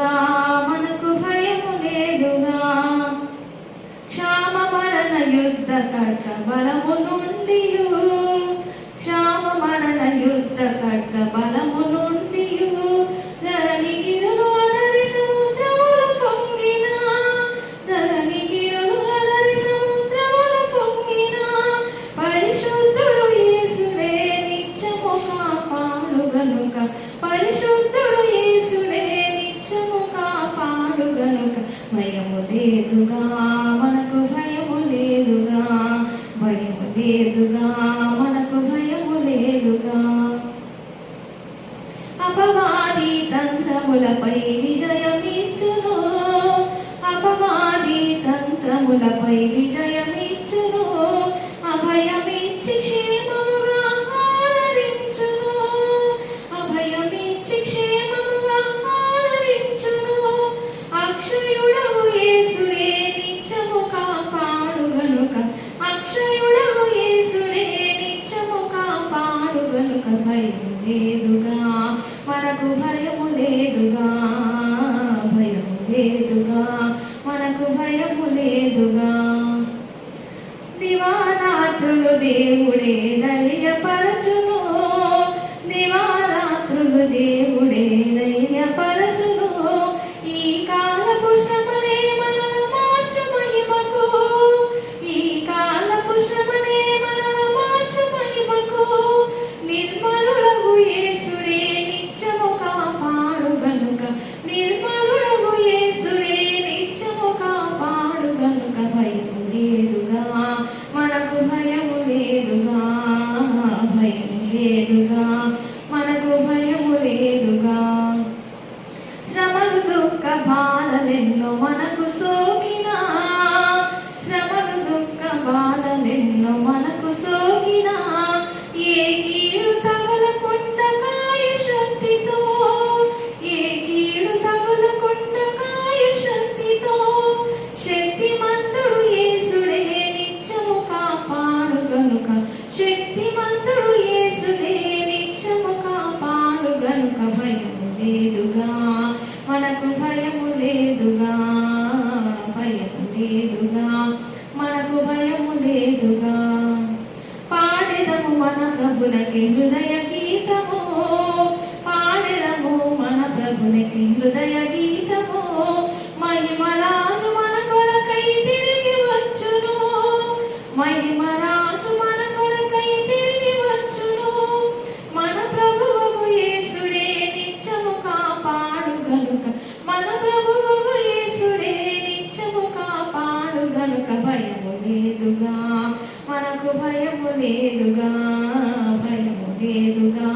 లేదుగా మనకు భయము లేదుగా క్షామ మరణ యుద్ధ కర్త మనకు భయము లేదుగా భయము లేదుగా మనకు భయము లేదుగా. అపవాది తంత్రములపై విజయమిత లేదుగా భయం లేదుగా మనకు భయము లేదుగా. దివారాత్రులు దేవుడే దయ్యపరచును లేదుగా మనకు భయము లేదుగా. పాడెదము మన ప్రభులకి హృదయ భయము లేదుగా భయము లేదుగా